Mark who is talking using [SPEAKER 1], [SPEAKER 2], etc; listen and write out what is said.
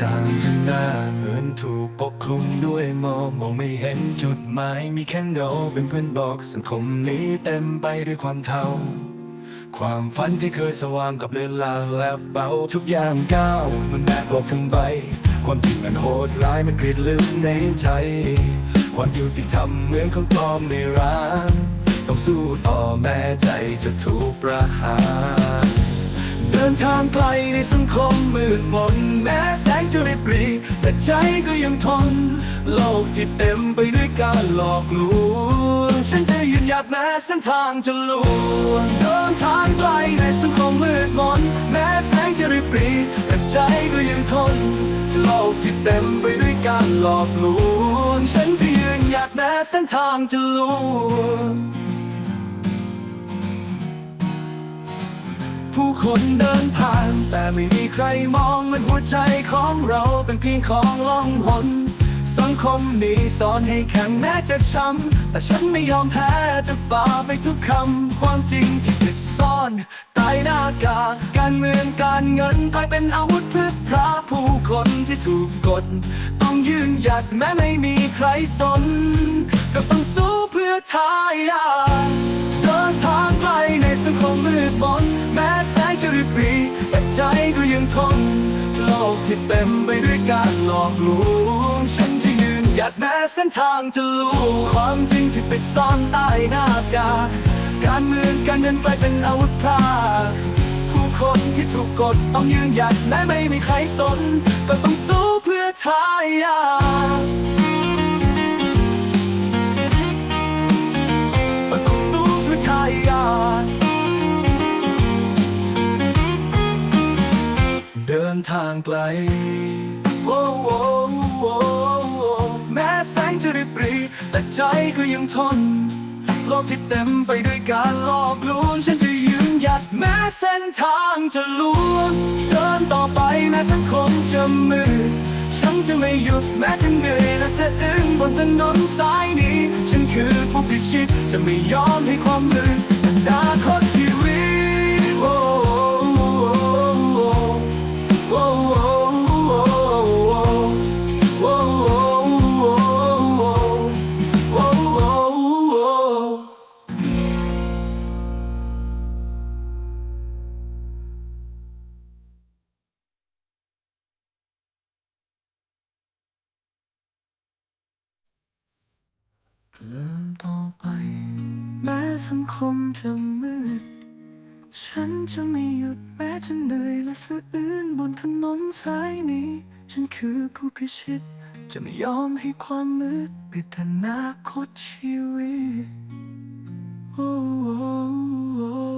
[SPEAKER 1] ทางข้างหน้าเหมือนถูกปกคลุมด้วยหมอกมองไม่เห็นจุดหมายมีแค่เงาเป็นเพื่อนบอกสังคมนี้เต็มไปด้วยความเทาความฝันที่เคยสว่างกับเลือนลางและเบาทุกอย่างก้าวมันแบกโลกทั้งใบ ความจริงมันโหดร้ายมันกรีดลึกในใจ ความยุติธรรมเหมือนของปลอมในร้าน ต้องสู้ต่อแม้ใจจะถูกประหาร นทางไกลในสังคมมืดมน แม้แสงจะริบหรี แต่ใจก็ยังทน โลกที่เต็มไปด้วยการหลอกลวง ฉันจะยืนหยัดแม้เส้นทางจะลวง เดินทางไกลในสังคมมืดมน แม้แสงจะริบหรี แต่ใจก็ยังทน โลกที่เต็มไปด้วยการหลอกลวง ฉันจะยืนหยัดแม้เส้นทางจะลวง ผู้คนเดินผ่าน แต่ไม่มีใครมองมันหัวใจของเราเป็นเพียงของล่องหนสังคมนี้สอนให้แข็งแม้จะช้ำแต่ฉันไม่ยอมแพ้จะฝ่าไปทุกคำ ความจริงที่ปิดซ่อนใต้หน้ากากการเมืองการเงินกลายเป็นอาวุธเพื่อพระผู้คนที่ถูกกด ต้องยืนหยัดแม้ไม่มีใครสน ก็ต้องสู้เพื่อทายาเดินทางไกลในสังคมมืดมนแม้แสงจะริบรีแต่ใจก็ยังทน โลกที่เต็มไปด้วยการหลอกลวง ฉันจะยืนหยัดแม้เส้นทางจะลูกความจริงที่ไปซ่อนใต้หน้ากากการเมืองการเงินกลายเป็นอาวุธพรากผู้คนที่ถูกกดต้องยืนหยัดแม้ไม่มีใครสน ก็ต้องสู้เพื่อทายา ทางไกลโอ้โอ้โอ้โอ้แม้แสงจะริบรี แต่ใจก็ยังทน โลกที่เต็มไปด้วยการหลอกลวงฉันจะยืนหยัดแม้เส้นทางจะลวงเดินต่อไปแม้สังคมจะมืดฉันจะไม่หยุดแม้จะเหนื่อยและเสียอึ้งบนถนนสายนี้ ฉันคือผู้พิชิตจะไม่ยอมให้ความมืดอนาคต เดินต่อไป แม้สังคมจะมืด ฉันจะไม่หยุดแม้จะเหนื่อยและสะอื้นบนถนนสายนี้ ฉันคือผู้พิชิต จะไม่ยอมให้ความมืดปิดอนาคตชีวิต oh, oh, oh.